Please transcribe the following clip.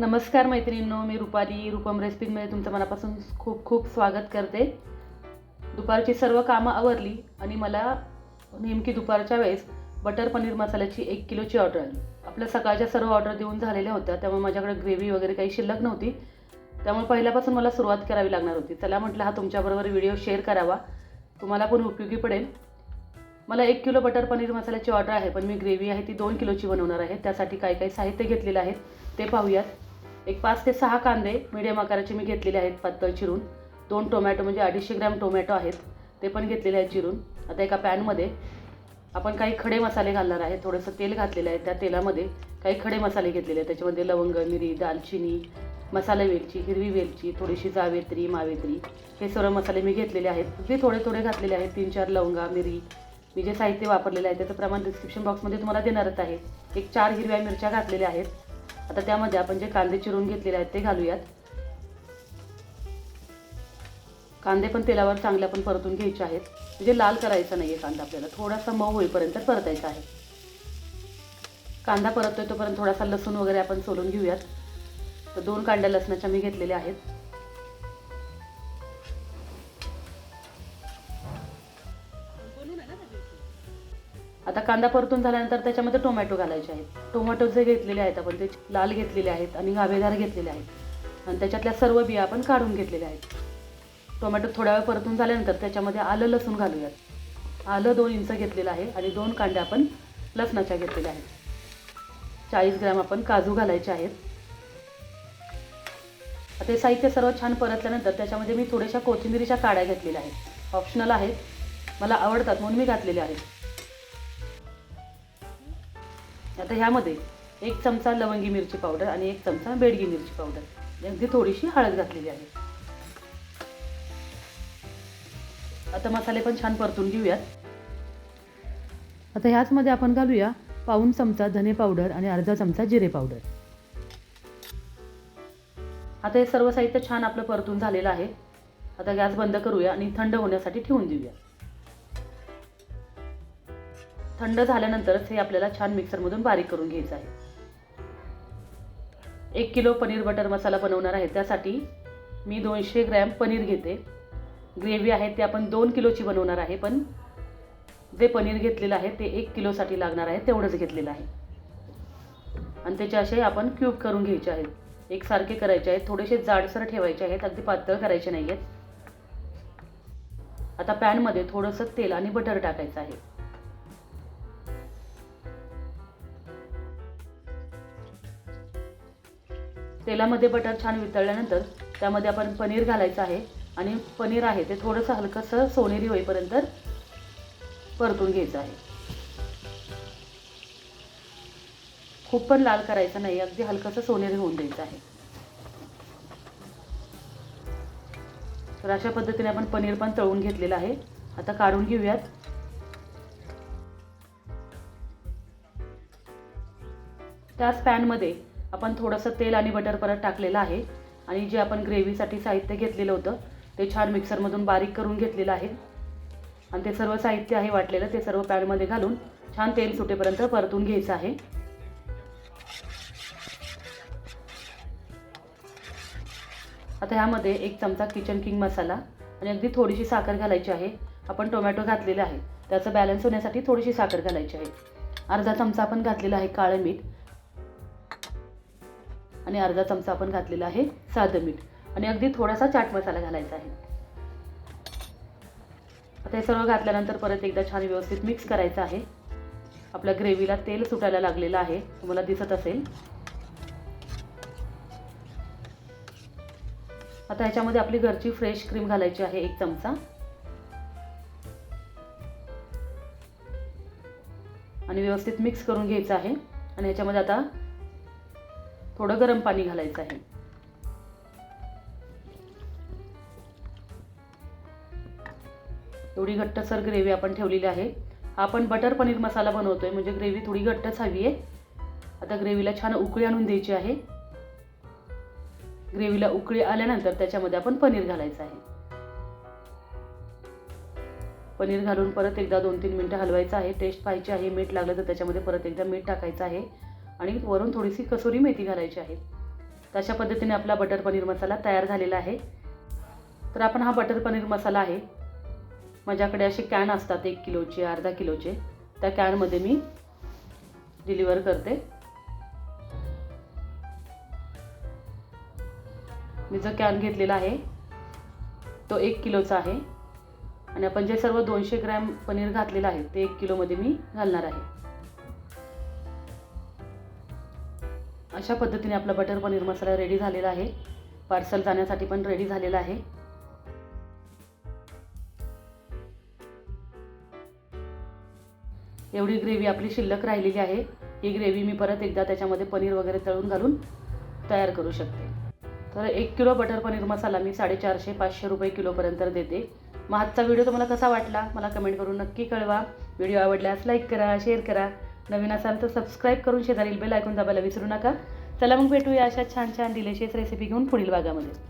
नमस्कार मैत्रिणींनो मी रुपाली. रूपम रेसिपीमध्ये तुमचं मनापासून खूप खूप स्वागत करते. दुपारची सर्व कामं आवरली आणि मला नेमकी दुपारच्या वेळेस बटर पनीर मसाल्याची एक किलोची ऑर्डर आली. आपल्या सकाळच्या सर्व ऑर्डर देऊन झालेल्या होत्या त्यामुळे माझ्याकडे ग्रेव्ही वगैरे काही शिल्लक नव्हती. त्यामुळे पहिल्यापासून मला सुरुवात करावी लागणार होती. चला म्हटलं हा तुमच्याबरोबर व्हिडिओ शेअर करावा. तुम्हाला पण उपयोगी पडेल. मला एक किलो बटर पनीर मसाल्याची ऑर्डर आहे पण मी ग्रेव्ही आहे ती दोन किलोची बनवणार आहे. त्यासाठी काय काय साहित्य घेतलेलं आहे ते पाहूयात. एक पाच ते सहा कांदे मिडियम आकाराचे मी घेतलेले आहेत पातळ चिरून. दोन टोमॅटो म्हणजे अडीचशे ग्रॅम टोमॅटो आहेत ते पण घेतलेले आहेत चिरून. आता एका पॅनमध्ये आपण काही खडे मसाले घालणार आहे थोडंसं तेल घातलेलं आहे त्या तेलामध्ये काही खडे मसाले घेतलेले आहेत. त्याच्यामध्ये लवंग मिरी दालचिनी मसाला वेलची हिरवी वेलची थोडीशी जावेत्री मावेत्री हे सर्व मसाले मी घेतलेले आहेत. जे थोडे थोडे घातलेले आहेत तीन चार लवंगा मिरी. मी जे साहित्य वापरलेलं आहे त्याचं प्रमाण डिस्क्रिप्शन बॉक्समध्ये तुम्हाला देणारच आहे. एक चार हिरव्या मिरच्या घातलेल्या आहेत. आता त्यामध्ये आपण जे कांदे चिरून घेतलेले आहेत ते घालूयात. कांदे पण तेलावर चांगले आपण परतून घ्यायचे आहेत. म्हणजे लाल करायचा नाही आहे कांदा आपल्याला थोडासा मऊ होईपर्यंत परतायचा आहे. कांदा परततोय तोपर्यंत थोडासा लसूण वगैरे आपण सोलून घेऊयात. तर दोन कांड्या लसणाच्या मी घेतलेल्या आहेत. आता कांदा परतून झाल्यानंतर त्याच्यामध्ये टोमॅटो घालायचे आहेत. टोमॅटो जे घेतलेले आहेत आपण ते लाल घेतलेले आहेत आणि गाभेदार घेतलेले आहेत. आणि त्याच्यातल्या सर्व बिया आपण काढून घेतलेल्या आहेत. टोमॅटो थोड्या वेळ परतून झाल्यानंतर त्याच्यामध्ये आलं लसूण घालूयात. आलं दोन इंच घेतलेलं आहे आणि दोन कांड्या आपण लसणाच्या घेतलेल्या आहेत. चाळीस ग्रॅम आपण काजू घालायचे आहेत. आता साहित्य सर्व छान परतल्यानंतर त्याच्यामध्ये मी थोड्याशा कोथिंबिरीच्या काड्या घेतलेल्या आहेत. ऑप्शनल आहेत. मला आवडतात म्हणून मी घातलेले आहेत. आता ह्यामध्ये एक चमचा लवंगी मिरची पावडर आणि एक चमचा बेडगी मिरची पावडर. अगदी थोडीशी हळद घातलेली आहे. आता मसाले पण छान परतून घेऊयात. आता ह्याचमध्ये आपण घालूया पाऊन चमचा धने पावडर आणि अर्धा चमचा जिरे पावडर. आता हे सर्व साहित्य छान आपलं परतून झालेलं आहे. आता गॅस बंद करूया आणि थंड होण्यासाठी ठेवून देऊया. थंड झाल्यानंतरच हे आपल्याला छान मिक्सरमधून बारीक करून घ्यायचं आहे. एक किलो पनीर बटर मसाला बनवणार आहे. त्यासाठी मी दोनशे ग्रॅम पनीर घेते. ग्रेव्ही आहे ते आपण दोन किलोची बनवणार आहे पण जे पनीर घेतलेलं आहे ते एक किलोसाठी लागणार आहे तेवढंच घेतलेलं आहे. आणि त्याचे असे आपण क्यूब करून घ्यायचे आहेत. एकसारखे करायचे आहेत. थोडेसे जाडसर ठेवायचे आहेत. अगदी पातळ करायचे नाही आहेत आता पॅनमध्ये थोडंसं तेल आणि बटर टाकायचं आहे. तेलामध्ये बटर छान वितळल्यानंतर त्यामध्ये आपण पनीर घालायचं आहे. आणि पनीर आहे ते थोडंसं हलकंसं सोनेरी होईपर्यंत परतून घ्यायचं आहे. खूप पण लाल करायचं नाही अगदी हलकंसं सोनेरी होऊन द्यायचं आहे. तर अशा पद्धतीने आपण पनीर पण तळून घेतलेलं आहे. आता काढून घेऊयात. त्याच पॅनमध्ये आपण थोडंसं तेल आणि बटर परत टाकलेलं आहे. आणि जे आपण ग्रेव्हीसाठी साहित्य घेतलेलं होतं ते छान मिक्सरमधून बारीक करून घेतलेलं आहे. आणि ते सर्व साहित्य आहे वाटलेलं ते सर्व पॅनमध्ये घालून छान तेल सुटेपर्यंत परतून घ्यायचं आहे. आता ह्यामध्ये एक चमचा किचन किंग मसाला आणि अगदी थोडीशी साखर घालायची आहे. आपण टोमॅटो घातलेला आहे. त्याचं बॅलन्स होण्यासाठी थोडीशी साखर घालायची आहे. अर्धा चमचा आपण घातलेला आहे काळं मीठ. आणि अर्धा चमचा आपण घातलेला आहे साधं मीठ. आणि अगदी थोडासा चाट मसाला घालायचा आहे. आता हे सर्व घातल्यानंतर परत एकदा छान व्यवस्थित मिक्स करायचं आहे. आपल्या ग्रेव्हीला तेल सुटायला लागलेलं आहे. तुम्हाला दिसत असेल. आता ह्याच्यामध्ये आपली घरची फ्रेश क्रीम घालायची आहे एक चमचा. आणि व्यवस्थित मिक्स करून घ्यायचं आहे. आणि ह्याच्यामध्ये आता थोडं गरम पाणी घालायचं आहे. थोडी घट्टसर ग्रेव्ही आपण ठेवलेली आहे. आपण बटर पनीर मसाला बनवतोय म्हणजे ग्रेव्ही थोडी घट्टच हवी आहे. आता ग्रेव्हीला छान उकळी आणून द्यायची आहे. ग्रेव्हीला उकळी आल्यानंतर त्याच्यामध्ये आपण पनीर घालायचं आहे. पनीर घालून परत एकदा दोन तीन मिनटं हलवायचं आहे. टेस्ट पाहायची आहे मीठ लागलं तर त्याच्यामध्ये परत एकदा मीठ टाकायचं आहे. आणि वरून थोडीशी कसुरी मेथी घालायची आहे. तर अशा पद्धतीने आपला बटर पनीर मसाला तयार झालेला आहे. तर आपण हा बटर पनीर मसाला आहे. माझ्याकडे असे कॅन असतात एक किलोचे अर्धा किलोचे. त्या कॅनमध्ये मी डिलिव्हर करते. मी जो कॅन घेतलेला आहे तो एक किलोचा आहे. आणि आपण जे सर्व दोनशे ग्रॅम पनीर घातलेलं आहे ते एक किलोमध्ये मी घालणार आहे. अशा पद्धतीने आपला बटर पनीर मसाला रेडी झालेला आहे. पार्सल जाण्यासाठी पण रेडी झालेला आहे. एवढी ग्रेव्ही आपली शिल्लक राहिलेली आहे. ही ग्रेव्ही मी परत एकदा त्याच्यामध्ये पनीर वगैरे तळून घालून तयार करू शकते. तर एक किलो बटर पनीर मसाला मी साडेचारशे पाचशे रुपये किलोपर्यंत देते. मग आजचा व्हिडिओ तुम्हाला कसा वाटला? मला कमेंट करून नक्की कळवा. व्हिडिओ आवडल्यास लाईक करा शेअर करा. नवीन असाल तर सबस्क्राईब करून शेजारील बेल ऐकून दाबायला विसरू नका. चला मग भेटूया अशा छान छान डिलिशियस रेसिपी घेऊन पुढील भागामध्ये.